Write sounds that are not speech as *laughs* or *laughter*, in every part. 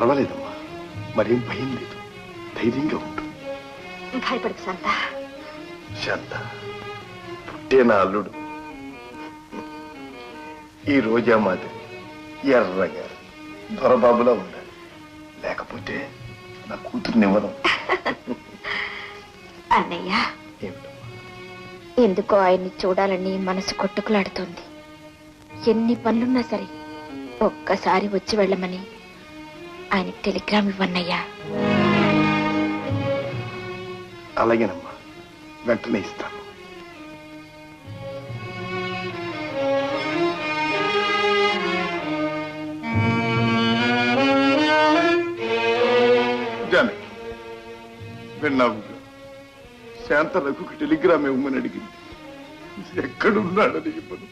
పర్వాలేదమ్మా. మరేం భయం లేదు. ధైర్యంగా ఉంటు భయపడకు శాంత. శాంత పుట్టే నా అల్లుడు. ఈ రోజా మాదిరి ఎర్రగా దొరబాబులా ఉండాలి. లేకపోతే నా కూతురునివ్వను *laughs* అన్నయ్య. ఎందుకో ఆయన్ని చూడాలని మనసు కొట్టుకులాడుతోంది. ఎన్ని పనులున్నా సరే ఒక్కసారి వచ్చి వెళ్ళమని ఆయన టెలిగ్రామ్ ఇవ్వన్నయ్యా. అలాగేనమ్మా. వెంటనే ఇస్తాను. జానకి విన్నావుగా శాంత టెలిగ్రామ్ ఇవ్వమని అడిగింది. ఎక్కడున్నాడని ఇవ్వను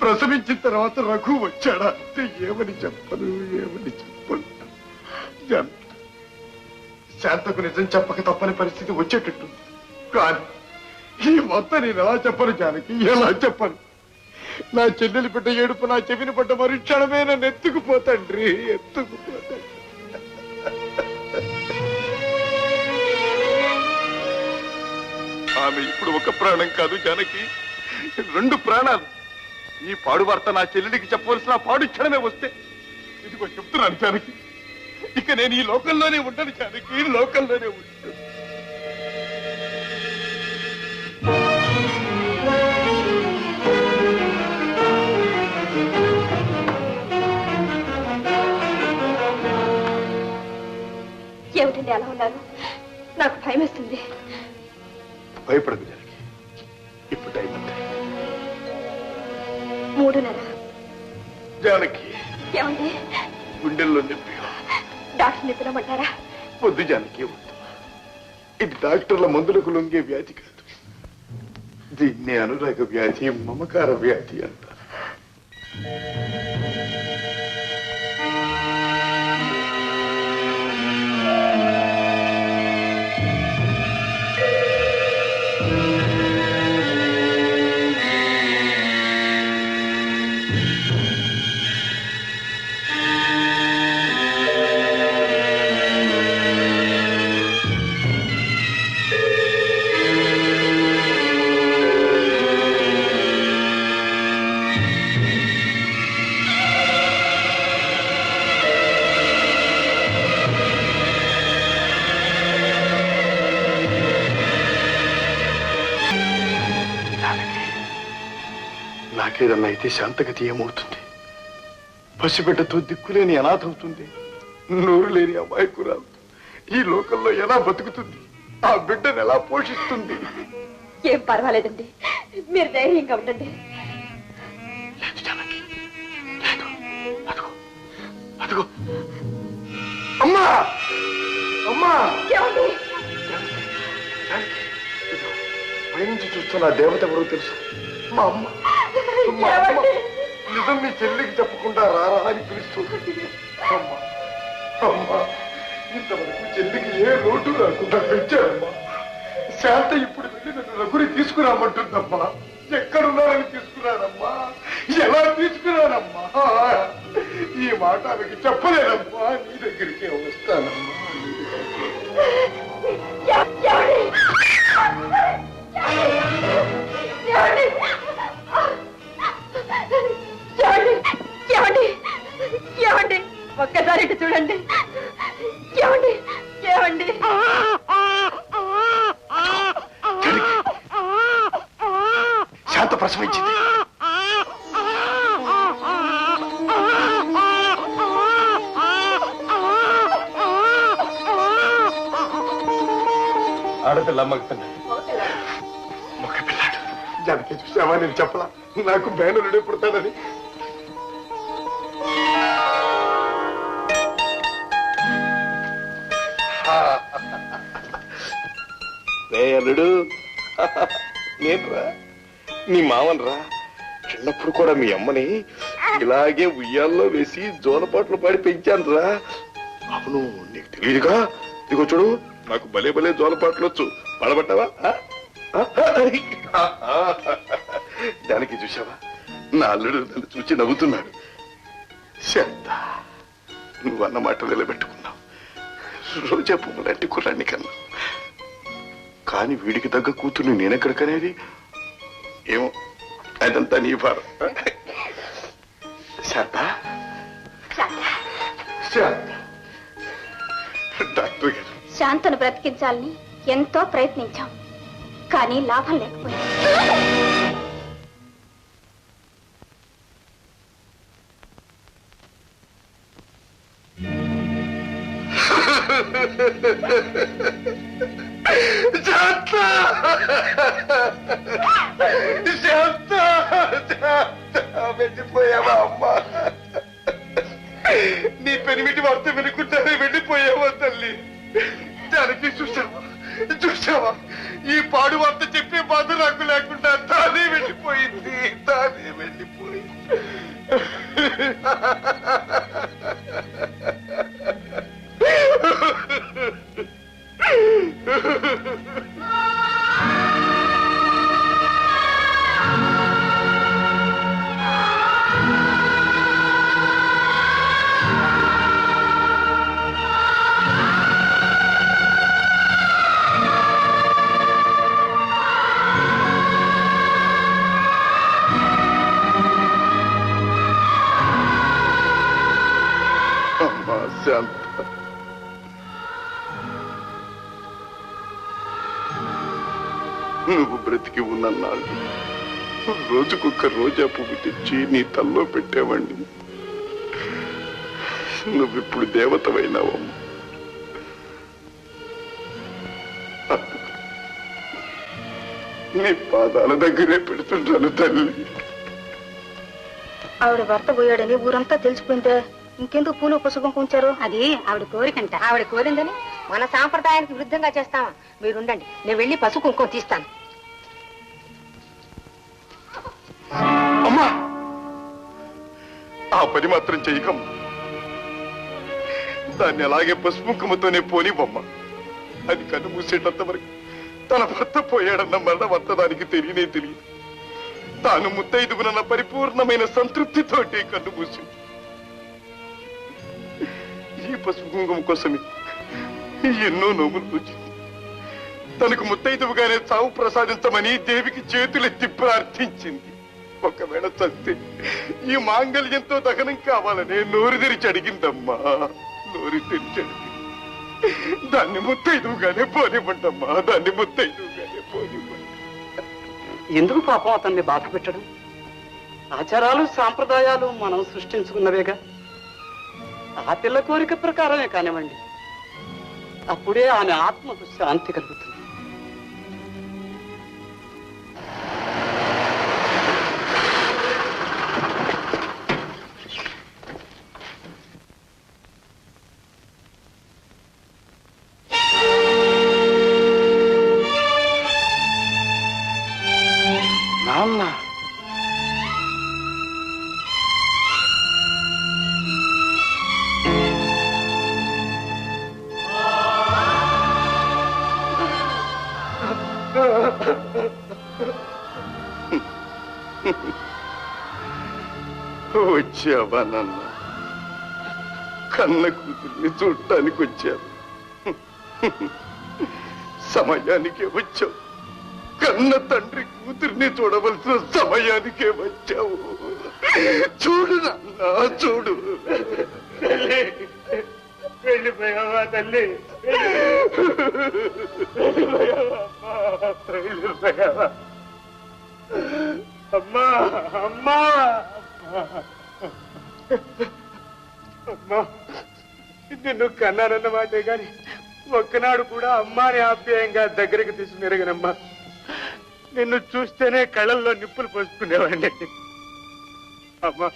ప్రసవించిన తర్వాత రఘు వచ్చాడా అంటే ఏమని చెప్పను ఏమని చెప్పను. శాంతకు నిజం చెప్పక తప్పని పరిస్థితి వచ్చేటట్టు. కానీ ఈ మొత్తం నేను ఎలా చెప్పను జానకి ఎలా చెప్పను? నా చెల్లెలు బిడ్డ ఏడుపు నా చెవిని పడ్డ మరుక్షణమే నన్ను ఎత్తుకుపోతండ్రి ఎత్తుకుపోతండి. ఆమె ఇప్పుడు ఒక ప్రాణం కాదు జానకి రెండు ప్రాణాలు. ఈ పాడు వార్త నా చెల్లెలికి చెప్పవలసిన పాడు క్షణమే వస్తే ఇదిగో చెప్తున్నాను జానకి ఇక నేను ఈ లోకంలోనే ఉంటాను జానకి ఈ లోకంలోనే ఉంటాను ఏమిటండి అలా ఉన్నారు? నాకు భయం వేస్తుంది భయపడదు. ఇది డాక్టర్ల మందులకు లొంగే వ్యాధి కాదు. దీన్ని అనురాగ వ్యాధి మమకార వ్యాధి అంటారు. నాకేదన్నా అయితే శాంతగతి ఏమవుతుంది? పసిబిడ్డతో దిక్కులేని అనాథ అవుతుంది. నోరు లేని అమాయకురాలు ఈ లోకంలో ఎలా బతుకుతుంది? ఆ బిడ్డను ఎలా పోషిస్తుంది? ఏం పర్వాలేదండి. మీరు ధైర్యంగా ఉండండి. అదిగో. అమ్మా! పైనుంచి చూస్తున్న దేవత ఎవరో తెలుసు? మా అమ్మ. మా అమ్మ. నిజం మీ చెల్లికి చెప్పకుండా రారా అని పిలుస్తుంది అమ్మా అమ్మా. ఇంతవరకు చెల్లికి ఏ లోటు రాకుండా పెంచారమ్మా. శాంత ఇప్పుడు వెళ్ళి నన్ను రఘుని తీసుకురామంటుందమ్మా. ఎక్కడున్నారని తీసుకురారమ్మా. ఎలా తీసుకురారమ్మా. ఈ మాట ఆమెకి చెప్పలేనమ్మా. నీ దగ్గరికే వస్తానమ్మా. చూడండి. ఏమండి? ఏమండి? శాంత ప్రసవించింది ఆడపిల్ల మగపిల్ల మగపిల్లాడు జానకి చూసావా నేను చెప్పలా? నాకు మేనలుడే పుడతానని. ఏ అల్లుడు? రా నీ మామనరా చిన్నప్పుడు కూడా మీ అమ్మని ఇలాగే ఉయ్యాల్లో వేసి జోలపాట్లు పాడి పెంచానురా. అవును నీకు తెలియదుగా ఇదిగో చూడు నాకు భలే భలే జోలపాట్లు వచ్చు. పడబట్టావా? దానికి చూసావా నా అల్లుడు నన్ను చూసి నవ్వుతున్నాడు. శాంత నువ్వు అన్న మాట నిలబెట్టుకున్నావు. రోజా పువ్వులాంటి కుర్రాన్ని కన్నా. కానీ వీడికి తగ్గ కూతుర్ని నేనెక్కడికనేది? ఏమో అదంతా నీ భారం. డాక్టర్ గారు. శాంతను బ్రతికించాలని ఎంతో ప్రయత్నించాం కానీ లాభం లేకపోయింది. శాంత *laughs* శాంత వెళ్ళిపోయావా అమ్మా? నీ పెనిమిటి వార్త వినుకుంటానే వెళ్ళిపోయావా తల్లి? దానికి చూసావా చూసావా ఈ పాడు వార్త చెప్పే బాధ నాకు లేకుండా తానే వెళ్ళిపోయింది తానే వెళ్ళిపోయింది. నువ్వు బ్రతికి ఉన్నన్నాళ్ళు. రోజుకొక్క రోజా పువ్వు తెచ్చి నీ తల్లో పెట్టావండి నువ్విప్పుడు దేవతవైనావమ్మా నీ పాదాల దగ్గరే పెడుతుంటాను తల్లి. ఆవిడ భర్త పోయాడని ఊరంతా తెలిసిపోయిందే. ఇంకెందుకు పూలు పుస్తకం ఉంచారు అది ఆవిడ కోరికంట. ఆవిడ కోరిందని మన సాంప్రదాయానికి విరుద్ధంగా చేస్తామా మీరుండండి. నేను వెళ్ళి పసుపు కుంకుమ తీస్తాను. ఆ పని మాత్రం చేయకమ్మ దాన్ని అలాగే పసుపుంకుమతోనే పోనివ్వమ్మ. అది కన్ను మూసేటంత వరకు తన భర్త పోయాడన్న మరణ భర్త దానికి తెలియనే తెలియదు. తాను ముత్తైదుగునన్న పరిపూర్ణమైన సంతృప్తితోటే కన్ను మూసింది. ఈ పసుపు కుంకుమ కోసమే ఎన్నో నోములు వచ్చింది తనకు ముత్తైదువుగానే చావు ప్రసాదించమని దేవికి చేతులెత్తి ప్రార్థించింది. ఒకవేళ చస్తే ఈ మాంగళ్యంతో దహనం కావాలనే నోరు తెరిచి అడిగిందమ్మా. నోరు తెరిచి అడిగింది దాన్ని ముత్తైదువుగానే పోనివ్వండమ్మా దాన్ని ముత్తైదువుగానే పోనివ్వండి. ఎందుకు పాపం అతన్ని బాధ పెట్టడం? ఆచారాలు సాంప్రదాయాలు మనం సృష్టించుకున్నవేగా? ఆ పిల్ల కోరిక ప్రకారమే కానివ్వండి. అప్పుడే ఆమె ఆత్మకు శాంతి కలుగుతుంది. వచ్చావా నాన్న కన్న కూతుర్ని చూడటానికి వచ్చావు. సమయానికే వచ్చావు. కన్న తండ్రి కూతుర్ని చూడవలసిన సమయానికే వచ్చావు. చూడు నాన్న చూడు. వెళ్ళిపోయావా తల్లి? వెళ్ళిపోయావా? అన్నారన్నమాటే గాని ఒక్కనాడు కూడా అమ్మాని ఆప్యాయంగా దగ్గరికి తీసుకునిరగనమ్మా నిన్ను చూస్తేనే కళ్ళల్లో నిప్పులు పోసుకునేవాడిని. అమ్మా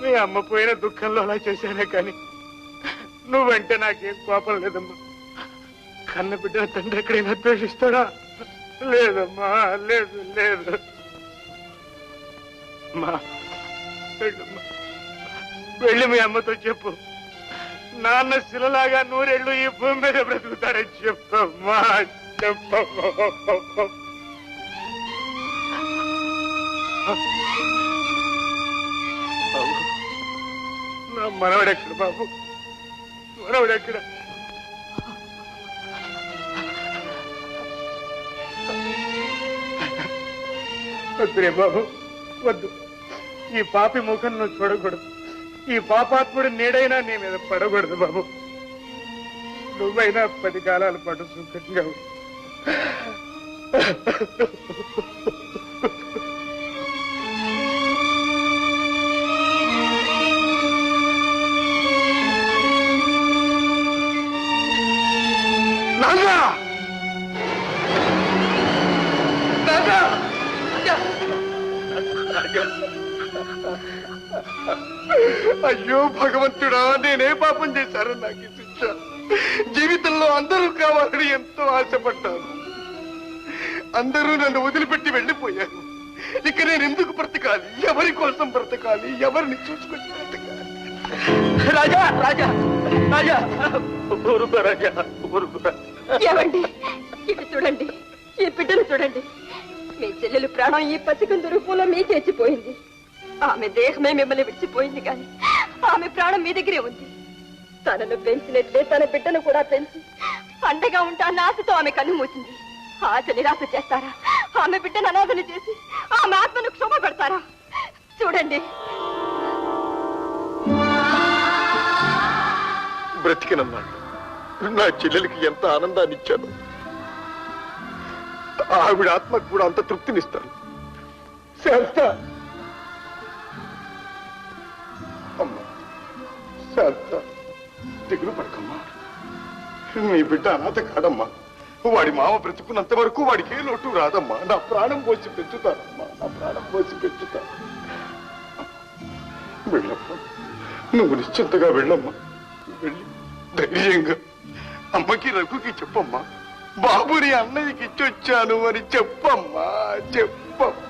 మీ అమ్మ పోయిన దుఃఖంలో అలా చేశానే కానీ నువ్వంటే నాకేం కోపం లేదమ్మా. కన్న బిడ్డ తండ్రి ఎక్కడైనా ద్వేషిస్తాడా? లేదమ్మా లేదు లేదు. వెళ్ళమ్మా. వెళ్ళి మీ అమ్మతో చెప్పు. నాన్న శిలలాగా నూరేళ్ళు ఈ భూమి మీద బ్రతుకుతాడని చెప్పమ్మా చెప్పమ్మా నా మనవడెక్కడ బాబు? మనవడెక్కడ వద్దురే బాబు వద్దు. ఈ పాపి ముఖం నువ్వు చూడకూడదు. ఈ పాపాత్ముడి నీడైనా నీ మీద పడకూడదు బాబు నువ్వైనా పది కాలాల పాటు సుఖంగా ఉండు. అయ్యో భగవంతుడా నేనే పాపం చేశారు నాకు ఈ శిక్ష. జీవితంలో అందరూ కావాలని ఎంతో ఆశపడ్డాను. అందరూ నన్ను వదిలిపెట్టి వెళ్ళిపోయారు. ఇక నేను ఎందుకు బ్రతకాలి? ఎవరి కోసం బ్రతకాలి? ఎవరిని చూసుకొని బ్రతకాలి? రాజా రాజా రాజా. ఊరుకో రాజా ఊరుకో. ఏమండి? ఇటు చూడండి. ఈ బిడ్డను చూడండి. మీ చెల్లెలు ప్రాణం ఈ పసికందు రూపంలో మీకే ఇచ్చిపోయింది ఆమె దేహమే మిమ్మల్ని విడిచిపోయింది కానీ ఆమె ప్రాణం మీ దగ్గరే ఉంది. తనను పెంచినట్లే తన బిడ్డను కూడా పెంచి అండగా ఉంటాన్న ఆశతో ఆమె కన్ను మూసింది. ఆశ నిరాశ చేస్తారా? ఆమె బిడ్డను అనాథన చేసి ఆమె ఆత్మను క్షోభ పెడతారా? చూడండి. బ్రతికినన్నాడు నా చెల్లెలకి ఎంత ఆనందాన్ని ఇచ్చాను. ఆవిడ ఆత్మకు కూడా అంత తృప్తినిస్తాను. శాంత! దిగులు పడకమ్మా. నీ బిడ్డ అనాథ కాదమ్మా. వాడి మామ బ్రతుకున్నంత వరకు వాడికి ఏ లోటు రాదమ్మా. నా ప్రాణం పోసి పెంచుతానమ్మా. నా ప్రాణం పోసి పెంచుతాను. వెళ్ళమ్మా. నువ్వు నిశ్చింతగా వెళ్ళమ్మా. వెళ్ళి ధైర్యంగా అమ్మకి రఘుకి చెప్పమ్మా. బాబుని అన్నయ్యకి ఇచ్చొచ్చాను అని చెప్పమ్మా. చెప్పమ్మా.